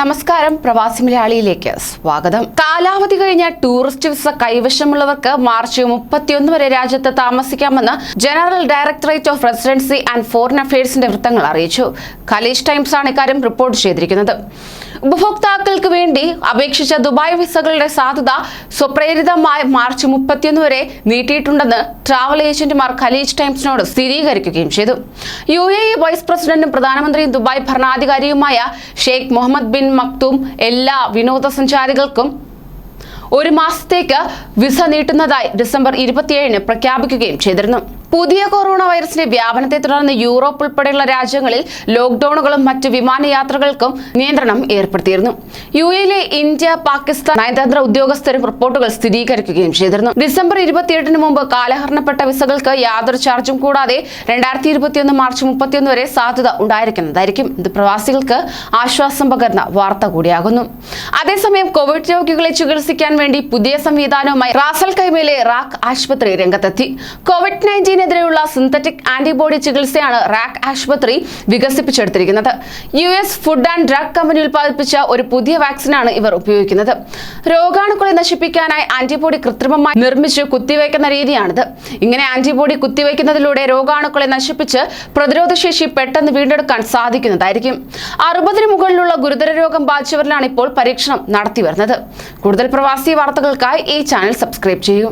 നമസ്കാരം. പ്രവാസി മലയാളിയിലേക്ക് സ്വാഗതം. കാലാവധി കഴിഞ്ഞ ടൂറിസ്റ്റ് വിസ കൈവശമുള്ളവർക്ക് മാർച്ച് മുപ്പത്തിയൊന്ന് വരെ രാജ്യത്ത് താമസിക്കാമെന്ന് general directorate of residency and foreign അഫയേഴ്സിന്റെ വൃത്തങ്ങൾ അറിയിച്ചു. ഖലീജ് ടൈംസ് ആണ് ഇക്കാര്യം റിപ്പോർട്ട് ചെയ്തിരിക്കുന്നത്. ഉപഭോക്താക്കൾക്ക് വേണ്ടി അപേക്ഷിച്ച ദുബായ് വിസകളുടെ സാധ്യത സ്വപ്രേരിതമായി മാർച്ച് മുപ്പത്തിയൊന്ന് വരെ നീട്ടിയിട്ടുണ്ടെന്ന് ട്രാവൽ ഏജന്റുമാർ ഖലീജ് ടൈംസിനോട് സ്ഥിരീകരിക്കുകയും ചെയ്തു. യു എ വൈസ് പ്രസിഡന്റും പ്രധാനമന്ത്രിയും ദുബായ് ഭരണാധികാരിയുമായ ഷെയ്ഖ് മുഹമ്മദ് ബിൻ മക്തൂം എല്ലാ വിനോദസഞ്ചാരികൾക്കും ഒരു മാസത്തേക്ക് വിസ നീട്ടുന്നതായി ഡിസംബർ ഇരുപത്തിയേഴിന് പ്രഖ്യാപിക്കുകയും ചെയ്തിരുന്നു. പുതിയ കൊറോണ വൈറസിന്റെ വ്യാപനത്തെ തുടർന്ന് യൂറോപ്പ് ഉൾപ്പെടെയുള്ള രാജ്യങ്ങളിൽ ലോക്ഡൌണുകളും മറ്റു വിമാനയാത്രകൾക്കും നിയന്ത്രണം ഏർപ്പെടുത്തിയിരുന്നു. യു എയിലെ ഇന്ത്യ പാകിസ്ഥാൻ നയതന്ത്ര ഉദ്യോഗസ്ഥരും റിപ്പോർട്ടുകൾ സ്ഥിരീകരിക്കുകയും ചെയ്തിരുന്നു. ഡിസംബർ ഇരുപത്തിയെട്ടിന് മുമ്പ് കാലഹരണപ്പെട്ട വിസകൾക്ക് യാതൊരു ചാർജും കൂടാതെ രണ്ടായിരത്തി ഇരുപത്തിയൊന്ന് മാർച്ച് മുപ്പത്തിയൊന്ന് വരെ സാധ്യത ഉണ്ടായിരിക്കുന്നതായിരിക്കും. ഇത് പ്രവാസികൾക്ക് ആശ്വാസം പകർന്ന വാർത്ത കൂടിയാകുന്നു. അതേസമയം കോവിഡ് രോഗികളെ ചികിത്സിക്കാൻ വേണ്ടി പുതിയ സംവിധാനവുമായി റാസൽ കൈമയിലെ റാക്ക് ആശുപത്രി രംഗത്തെത്തി. കോവിഡ് നയന്റീനെതിരെയുള്ള സിന്തറ്റിക് ആന്റിബോഡി ചികിത്സയാണ് റാക്ക് ആശുപത്രി വികസിപ്പിച്ചെടുത്തിരിക്കുന്നത്. U S food and drug company ഉൽപ്പാദിപ്പിച്ച ഒരു പുതിയ വാക്സിനാണ് ഇവർ ഉപയോഗിക്കുന്നത്. രോഗാണുക്കളെ നശിപ്പിക്കാനായി ആന്റിബോഡി കൃത്രിമമായി നിർമ്മിച്ച് കുത്തിവയ്ക്കുന്ന രീതിയാണിത്. ഇങ്ങനെ ആന്റിബോഡി കുത്തിവയ്ക്കുന്നതിലൂടെ രോഗാണുക്കളെ നശിപ്പിച്ച് പ്രതിരോധശേഷി പെട്ടെന്ന് വീണ്ടെടുക്കാൻ സാധിക്കുന്നതായിരിക്കും. അറുപതിന് മുകളിലുള്ള ഗുരുതര രോഗം ബാധിച്ചവരിലാണ് ഇപ്പോൾ പരീക്ഷണം നടത്തി വരുന്നത് കൂടുതൽ പ്രവാസി വാർത്തകൾക്കായി ഈ ചാനൽ സബ്സ്ക്രൈബ് ചെയ്യൂ.